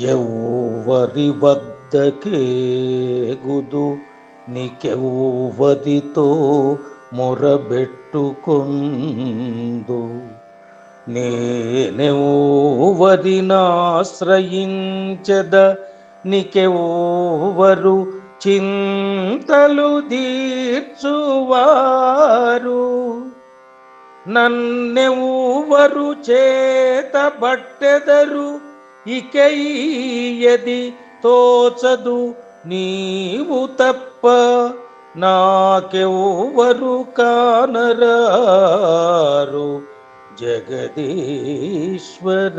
ఎవ్వరి వద్దకేగుదు నీకెవ్వరితో మొరబెట్టుకొందు. నేనెవ్వరినాశ్రయించద నీకెవ్వరు చింతలు తీర్చువారు. నన్నెవ్వరు చేతబట్టెదరు ఇకయ్యది తోచదు నీవు తప్ప నాకెవ్వరు కానరారు జగదీశ్వర.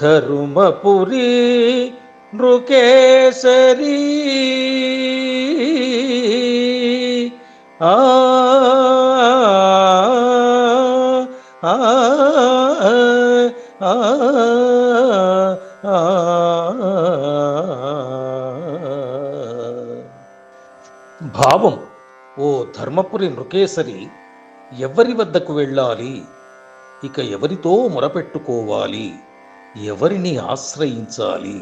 ధర్మపురి నృకేశరీ ఆ ఆ భావం ఓ ధర్మపురి నృకేసరి ఎవరి వద్దకు వెళ్ళాలి ఇక ఎవరితో మొరపెట్టుకోవాలి ఎవరిని ఆశ్రయించాలి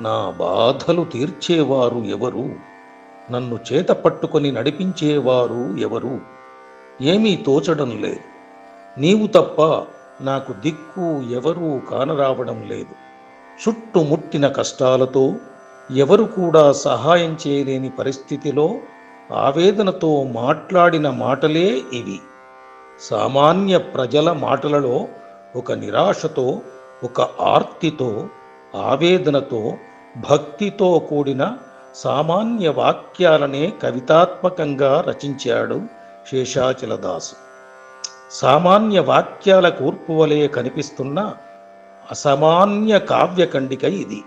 నా బాధలు తీర్చేవారు ఎవరు నన్ను చేత పట్టుకొని నడిపించేవారు ఎవరు ఏమీ తోచడం లేదు నీవు తప్ప నాకు దిక్కు ఎవరూ కానరావడం లేదు. చుట్టుముట్టిన కష్టాలతో ఎవరు కూడా సహాయం చేయలేని పరిస్థితిలో ఆవేదనతో మాట్లాడిన మాటలే ఇవి. సామాన్య ప్రజల మాటలలో ఒక నిరాశతో ఒక ఆర్తితో ఆవేదనతో భక్తితో కూడిన సామాన్య వాక్యాలనే కవితాత్మకంగా రచించాడు శేషాచలదాసు. సామాన్య వాక్యాల కూర్పు వలె కనిపిస్తున్న అసామాన్య కావ్యఖండిక ఇది.